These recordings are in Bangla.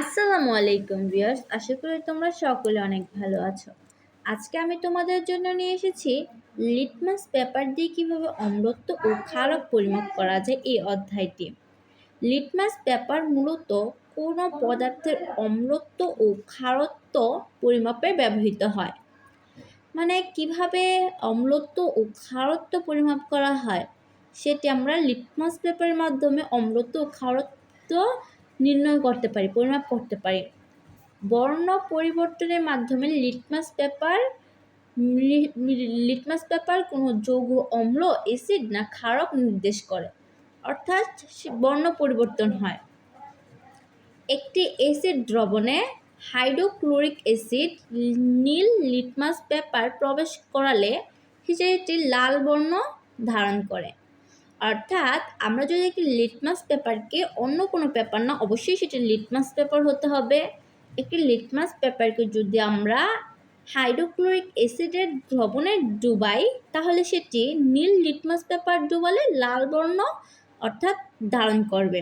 আসসালামু আলাইকুম ভিউয়ার্স, আশা করি তোমরা সকলে অনেক ভালো আছো। আজকে আমি তোমাদের জন্য নিয়ে এসেছি লিটমাস পেপার দিয়ে কীভাবে অম্লত্ব ও ক্ষারক পরিমাপ করা যায় এই অধ্যায়টি। লিটমাস পেপার মূলত কোনো পদার্থের অম্লত্ব ও ক্ষারত্ব পরিমাপে ব্যবহৃত হয়। মানে কীভাবে অম্লত্ব ও ক্ষারত্ব পরিমাপ করা হয়, সেটি আমরা লিটমাস পেপারের মাধ্যমে অম্লত্ব ও ক্ষারত্ব নির্ণয় করতে পারি, পরিমাপ করতে পারি। বর্ণ পরিবর্তনের মাধ্যমে লিটমাস পেপার লিটমাস পেপার কোনো যৌগ, অম্ল, অ্যাসিড না ক্ষারক নির্দেশ করে। অর্থাৎ বর্ণ পরিবর্তন হয়। একটি অ্যাসিড দ্রবণে হাইড্রোক্লোরিক অ্যাসিড নীল লিটমাস পেপার প্রবেশ করালে সেটি লাল বর্ণ ধারণ করে। অর্থাৎ আমরা যদি একটি লিটমাস পেপারকে অন্য কোনো পেপার না, অবশ্যই সেটি লিটমাস পেপার হতে হবে। একটি লিটমাস পেপারকে যদি আমরা হাইড্রোক্লোরিক অ্যাসিডের দ্রবণে ডুবাই, তাহলে সেটি নীল লিটমাস পেপার ডুবালে লাল বর্ণ অর্থাৎ ধারণ করবে।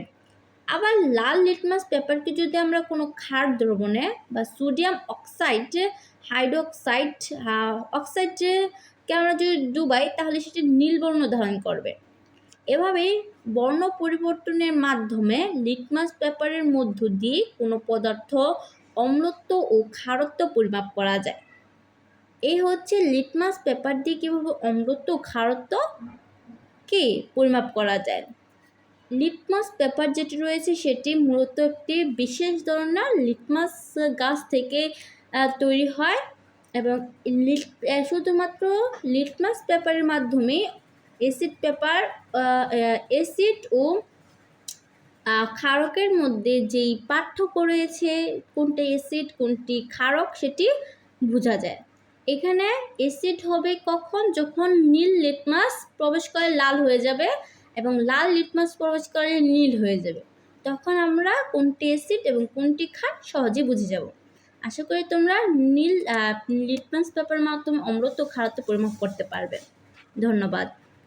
আবার লাল লিটমাস পেপারকে যদি আমরা কোনো ক্ষার দ্রবণে বা সোডিয়াম অক্সাইড হাইড্রোক্সাইড অক্সাইডকে আমরা যদি ডুবাই, তাহলে সেটি নীল বর্ণ ধারণ করবে। এভাবেই বর্ণ পরিবর্তনের মাধ্যমে লিটমাস পেপারের মধ্য দিয়ে কোনো পদার্থ, অম্লত্ব ও ক্ষারত্ব পরিমাপ করা যায়। এই হচ্ছে লিটমাস পেপার দিয়ে কীভাবে অম্লত্ব ও ক্ষারত্ব কি পরিমাপ করা যায়। লিটমাস পেপার যেটি রয়েছে সেটি মূলত একটি বিশেষ ধরনের লিটমাস গাছ থেকে তৈরি হয় এবং শুধুমাত্র লিটমাস পেপারের মাধ্যমে অ্যাসিড পেপার অ্যাসিড ও ক্ষারকের মধ্যে যেই পার্থক্য রয়েছে, কোনটি অ্যাসিড কোনটি ক্ষারক, সেটি বোঝা যায়। এখানে অ্যাসিড হবে কখন? যখন নীল লিটমাস প্রবেশ করে লাল হয়ে যাবে এবং লাল লিটমাস প্রবেশ করে নীল হয়ে যাবে। তখন আমরা কোনটি অ্যাসিড এবং কোনটি ক্ষার সহজে বুঝে যাব। আশা করি তোমরা নীল লিটমাস পেপার মাধ্যমে অমৃত খারাপ পরিমাপ করতে পারবে। ধন্যবাদ।